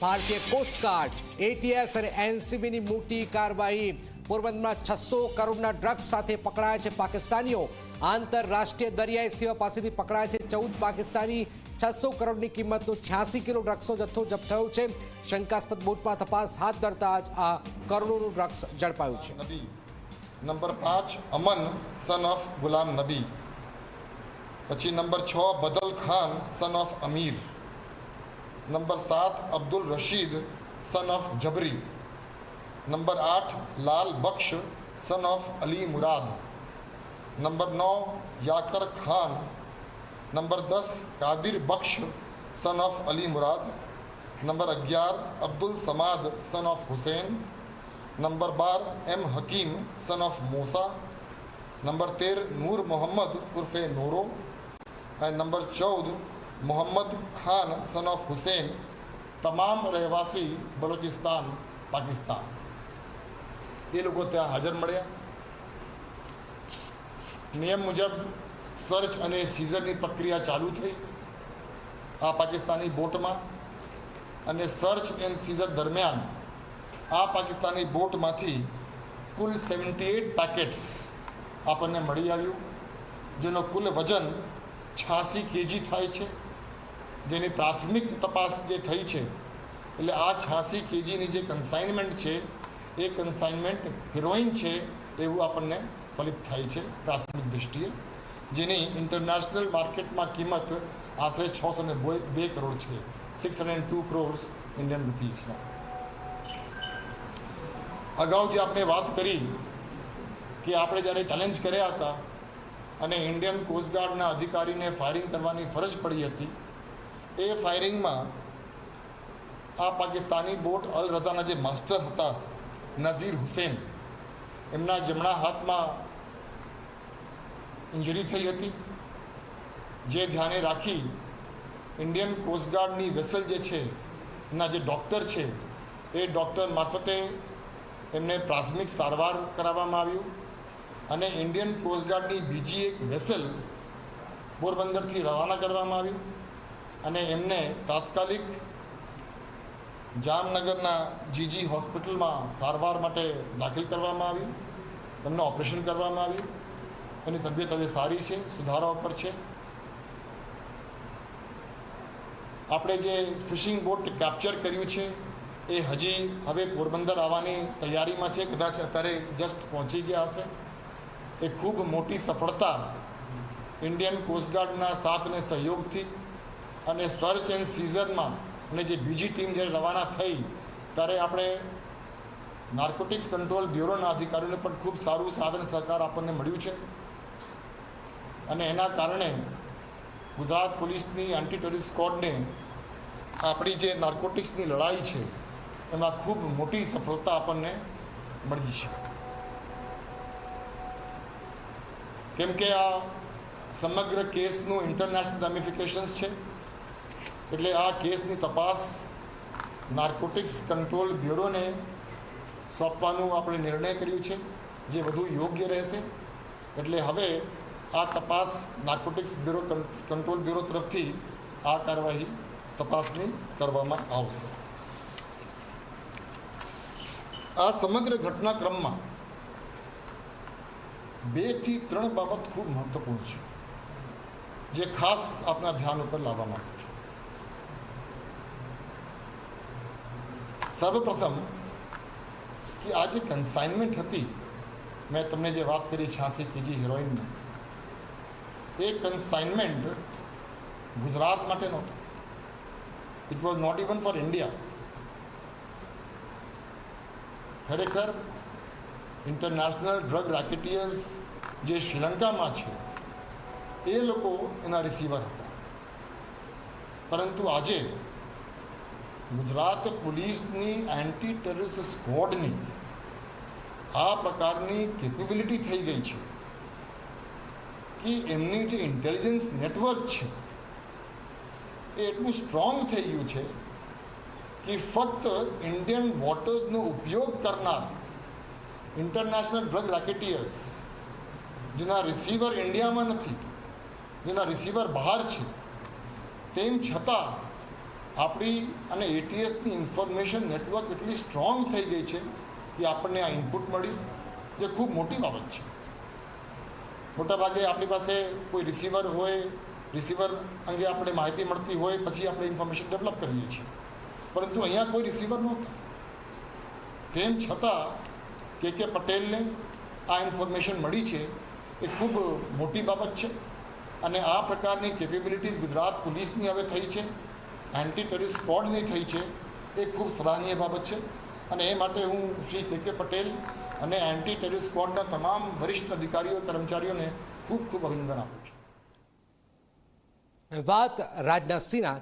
ભારતીય coast guard ATS અને એનસીબીની મોટી કાર્યવાહી. પોરબંદરમાં છસો કરોડના ડ્રગ્સ સાથે પકડાયા છે પાકિસ્તાનીઓ. આંતરરાષ્ટ્રીય દરિયાઈ સેવા પાસેથી પકડાયા છે ચૌદ પાકિસ્તાની. છસો કરોડની કિંમતનો છ્યાસી કિલો ડ્રગ્સનો જથ્થો જપ્ત થયો છે. શંકાસ્પદ બોટમાં તપાસ હાથ ધરતા જ આ કરોડોનું ડ્રગ્સ ઝડપાયું છે. નંબર પાંચ, અમન સન ઓફ ગુલામ નબી. પછી નંબર છ, Badal Khan son of Amir. Number सात, Abdul Rashid son of Jabri number आठ, Lal Bakhsh son of Ali Murad. Number now, Yakar Khan. Number दस, Qadir Bakhsh son of Ali Murad. Number ग्यारह, Abdul Samad son of Hussain. Number bar M Hakim son of Musa. Number तेरह, नूर मोहम्मद, उर्फ़ Nooro. And number चौदह Mohammad Khan son of Hussain તમામ રહેવાસી બલોચિસ્તાન પાકિસ્તાન એ લોકો ત્યાં હાજર મળ્યા નિયમ મુજબ સર્ચ અને સીઝરની પ્રક્રિયા ચાલુ થઈ આ પાકિસ્તાની બોટમાં અને સર્ચ એન્ડ સીઝર દરમિયાન આ પાકિસ્તાની બોટમાંથી કુલ સેવન્ટી એટ પેકેટ્સ આપણને મળી આવ્યું જેનો કુલ વજન છ્યાસી કેજી થાય છે જેની પ્રાથમિક તપાસ જે થઈ છે, એટલે આ છ્યાસી કેજીની જે કન્સાઇનમેન્ટ છે, એ કન્સાઇનમેન્ટ હિરોઈન છે એવું આપણને ફલિત થાય છે પ્રાથમિક દૃષ્ટિએ જેની ઇન્ટરનેશનલ માર્કેટમાં કિંમત આશરે છસો ને બે કરોડ છે six hundred two crores Indian રૂપીઝમાં અગાઉ જે આપણે વાત કરી કે આપણે જ્યારે ચેલેન્જ કર્યા હતા અને ઇન્ડિયન કોસ્ટગાર્ડના અધિકારીને ફાયરિંગ કરવાની ફરજ પડી હતી એ ફાયરિંગમાં આ પાકિસ્તાની બોટ અલ રઝાના જે માસ્ટર હતા, નઝીર હુસેન, એમના જમણા હાથમાં ઇન્જરી થઈ હતી. જે ધ્યાને રાખી ઇન્ડિયન કોસ્ટગાર્ડની વેસલ જે છે એના જે ડૉક્ટર છે, એ ડૉક્ટર મારફતે એમને પ્રાથમિક સારવાર કરાવવામાં આવ્યું અને ઇન્ડિયન કોસ્ટગાર્ડની બીજી એક વેસલ પોરબંદરથી રવાના કરવામાં આવ્યું અને એમને તાત્કાલિક જામનગરના જીજી હોસ્પિટલમાં સારવાર માટે દાખલ કરવામાં આવ્યું એમનું ઓપરેશન કરવામાં આવ્યું. એની તબિયત હવે સારી છે સુધારા ઉપર છે. આપણે જે ફિશિંગ બોટ કેપ્ચર કર્યું છે, એ હજી હવે પોરબંદર આવવાની તૈયારીમાં છે. કદાચ અત્યારે જસ્ટ પહોંચી ગયા હશે. એ ખૂબ મોટી સફળતા ઇન્ડિયન કોસ્ટગાર્ડના સાથને સહયોગથી અને સર્ચ એન્ડ સીઝરમાં અને જે બીજી ટીમ જ્યારે રવાના થઈ, ત્યારે આપણે નાર્કોટિક્સ કંટ્રોલ બ્યુરોના અધિકારીઓને પણ ખૂબ સારું સાધન સહકાર આપણને મળ્યું છે. અને એના કારણે ગુજરાત પોલીસની એન્ટી ટેરરિસ્ટ સ્કોડને આપણી જે નાર્કોટિક્સની લડાઈ છે, એમાં ખૂબ મોટી સફળતા આપણને મળી છે. કેમ કે આ સમગ્ર કેસનું ઇન્ટરનેશનલ રેમિફિકેશન્સ છે. એટલે આ કેસની તપાસ નાર્કોટિક્સ કંટ્રોલ બ્યુરોને સોંપવાનું આપણે નિર્ણય કર્યું છે, જે વધુ યોગ્ય રહેશે. એટલે હવે આ તપાસ નાર્કોટિક્સ બ્યુરો કંટ્રોલ બ્યુરો તરફથી આ કાર્યવાહી તપાસની કરવામાં આવશે. આ સમગ્ર ઘટનાક્રમમાં બેથી ત્રણ બાબત ખૂબ મહત્વપૂર્ણ છે, જે ખાસ આપના ધ્યાન ઉપર લાવવા માગું છું. સર્વપ્રથમ કે આ જે કન્સાઇનમેન્ટ હતી મેં તમને જે વાત કરી છ્યાસી કેજી હિરોઈનની એ કન્સાઇનમેન્ટ ગુજરાત માટે નહોતું it was not even for India ખરેખર ઇન્ટરનેશનલ ડ્રગ રેકેટિયર્સ જે શ્રીલંકામાં છે એ લોકો એના રિસીવર હતા પરંતુ આજે ગુજરાત પોલીસની એન્ટી ટેરરિસ્ટ સ્કવોડની આ પ્રકારની કેપેબિલિટી થઈ ગઈ છે કે એમની જે ઇન્ટેલિજન્સ નેટવર્ક છે એ એટલું સ્ટ્રોંગ થઈ ગયું છે કે ફક્ત ઇન્ડિયન વોટર્સનો ઉપયોગ કરનાર ઇન્ટરનેશનલ ડ્રગ રેકેટિયર્સ જેના રિસીવર ઇન્ડિયામાં નથી, જેના રિસીવર બહાર છે, તેમ છતાં આપણી અને એટીએસની ઇન્ફોર્મેશન નેટવર્ક એટલી સ્ટ્રોંગ થઈ ગઈ છે કે આપણને આ ઇનપુટ મળ્યું, જે ખૂબ મોટી બાબત છે. મોટાભાગે આપણી પાસે કોઈ રિસીવર હોય, રિસીવર અંગે આપણે માહિતી મળતી હોય, પછી આપણે ઇન્ફોર્મેશન ડેવલપ કરીએ છીએ. પરંતુ અહીંયા કોઈ રિસીવર નહોતા. તેમ છતાં કે કે પટેલને આ ઇન્ફોર્મેશન મળી છે, એ ખૂબ મોટી બાબત છે. અને આ પ્રકારની કેપેબિલિટીઝ ગુજરાત પોલીસની હવે થઈ છે. એન્ટી ટેરિસ સ્કોડની થઈ છે. એ ખૂબ સરાહનીય બાબત છે. અને એ માટે હું શ્રી કે કે પટેલ અને એન્ટી ટેરિસ સ્કોડના તમામ વરિષ્ઠ અધિકારીઓ, કર્મચારીઓને ખૂબ ખૂબ અભિનંદન આપું છું. વાત રાજનાથસિંહના